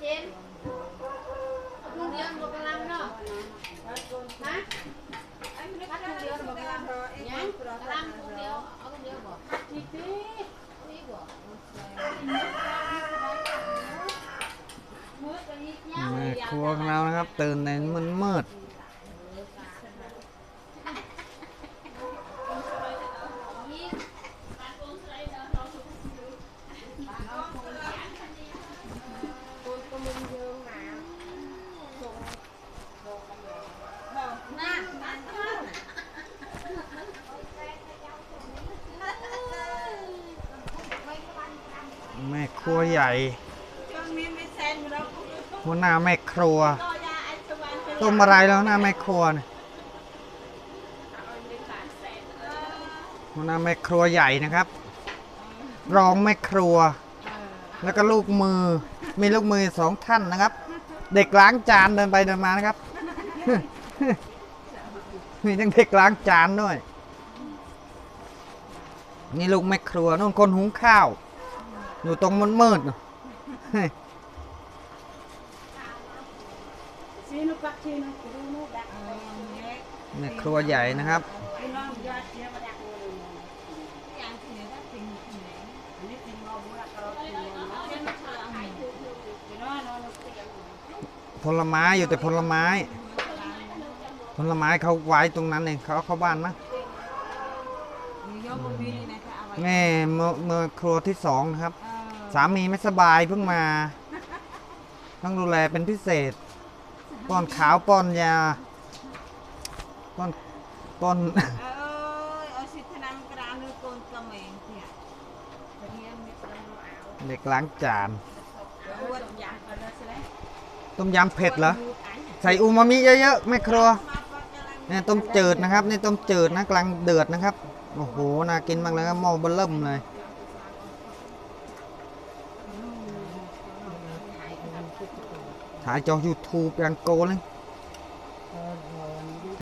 เจนลุงเดียวบอกกำลังเนาะฮะพัดลุงเดียวบอกกำลังยังกำลังลุงเดียวเอาลุงเดียวบอกทีทีนี่บอกแม่ครัวของเรานะครับ ตื่นในมืดมืด แม่ครัวใหญ่หัวหน้าแม่ครัวต้มอะไรแล้วหน้าแม่ครัวเนี่ยหัวหน้าแม่ครัวใหญ่นะครับ รองแม่ครัว แล้วก็ลูกมือ มีลูกมือสองท่านนะครับ เด็กล้างจานเดินไปเดินมานะครับ มีทั้งเด็กล้างจานด้วย นี่ลูกแม่ครัวนู่นคนหุงข้าว อยู่ตรงมืดๆน่ะ Sino pak sino kuno dak. แม่ครัวใหญ่นะครับ Kuno ya dia dak kuno. Yang sini dak ting sini. Ini ting mau buat kalau kuno. Kuno no no ting. ผลไม้อยู่แต่ผลไม้ ผลไม้เขาไว้ตรงนั้นเองเขาเอาเข้าบ้านมั้งแม่เมื่อเมื่อครัวที่สองนะครับ สามีไม่สบายเพิ่งมา ต้องดูแลเป็นพิเศษ ป้อนขาวป้อนยา ป้อนป้อนเอ้ยเอาสิทนามกระนึกคนกระเมงเถี่ยเรียนมีประโยชน์เอาเด็กล้างจานอวดอยากอะไรสิเลยต้มยำเผ็ดเหรอ ใส่อูมามิเยอะๆแม่ครัวเนี่ยต้มจืดนะครับ นี่ต้มจืดนะกำลังเดือดนะครับ โอ้โห น่ากินมากเลยครับหม้อเบลเริ่มเลย ថាចុះ YouTube ទាំងកូនហ្នឹង